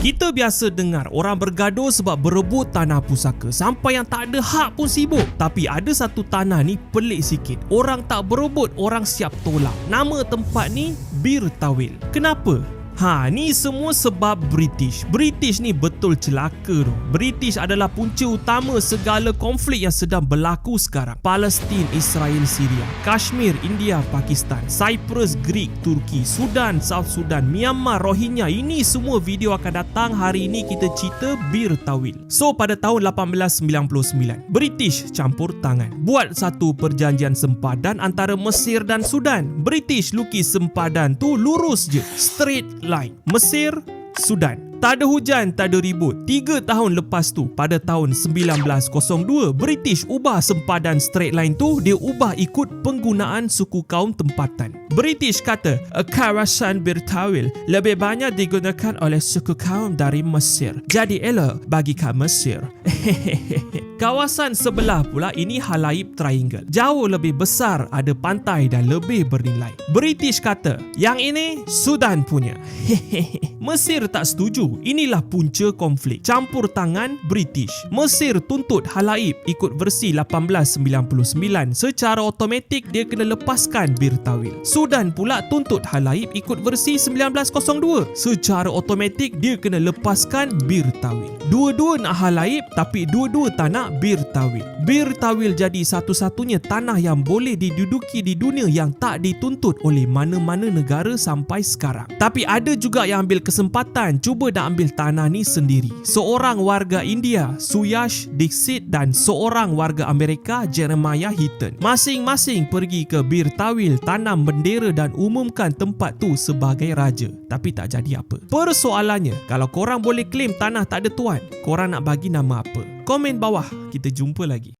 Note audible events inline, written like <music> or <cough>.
Kita biasa dengar orang bergaduh sebab berebut tanah pusaka sampai yang tak ada hak pun sibuk. Tapi ada satu tanah ni pelik sikit. Orang tak berebut, orang siap tolak. Nama tempat ni Bir Tawil. Kenapa? Ha, ni semua sebab British. British ni betul celaka tu. British adalah punca utama segala konflik yang sedang berlaku sekarang. Palestin, Israel, Syria, Kashmir, India, Pakistan, Cyprus, Greek, Turki, Sudan, South Sudan, Myanmar, Rohingya. Ini semua video akan datang hari ini kita cerita Bir Tawil. So pada tahun 1899, British campur tangan buat satu perjanjian sempadan antara Mesir dan Sudan. British lukis sempadan tu lurus je, straight line. Mesir, Sudan. Tak ada hujan, tak ada ribut. Tiga tahun lepas tu, pada tahun 1902, British ubah sempadan straight line tu, dia ubah ikut penggunaan suku kaum tempatan. British kata, kawasan Birtawil lebih banyak digunakan oleh suku kaum dari Mesir. Jadi elok bagi kat Mesir. <laughs> Kawasan sebelah pula ini Halaib Triangle. Jauh lebih besar, ada pantai dan lebih bernilai. British kata, yang ini Sudan punya. <laughs> Mesir tak setuju. Inilah punca konflik. Campur tangan British. Mesir tuntut Halaib ikut versi 1899. Secara automatik dia kena lepaskan Bir Tawil. Sudan pula tuntut Halaib ikut versi 1902. Secara automatik dia kena lepaskan Bir Tawil. Dua-dua nak Halaib tapi dua-dua tak nak Bir Tawil. Bir Tawil jadi satu-satunya tanah yang boleh diduduki di dunia yang tak dituntut oleh mana-mana negara sampai sekarang. Tapi ada juga yang ambil kesempatan cuba nak ambil tanah ni sendiri. Seorang warga India, Suyash Dixit dan seorang warga Amerika, Jeremiah Heaton. Masing-masing pergi ke Bir Tawil, tanam bendera dan umumkan tempat tu sebagai raja. Tapi tak jadi apa. Persoalannya, kalau korang boleh claim tanah tak ada tuan, korang nak bagi nama apa? Komen bawah, kita jumpa lagi.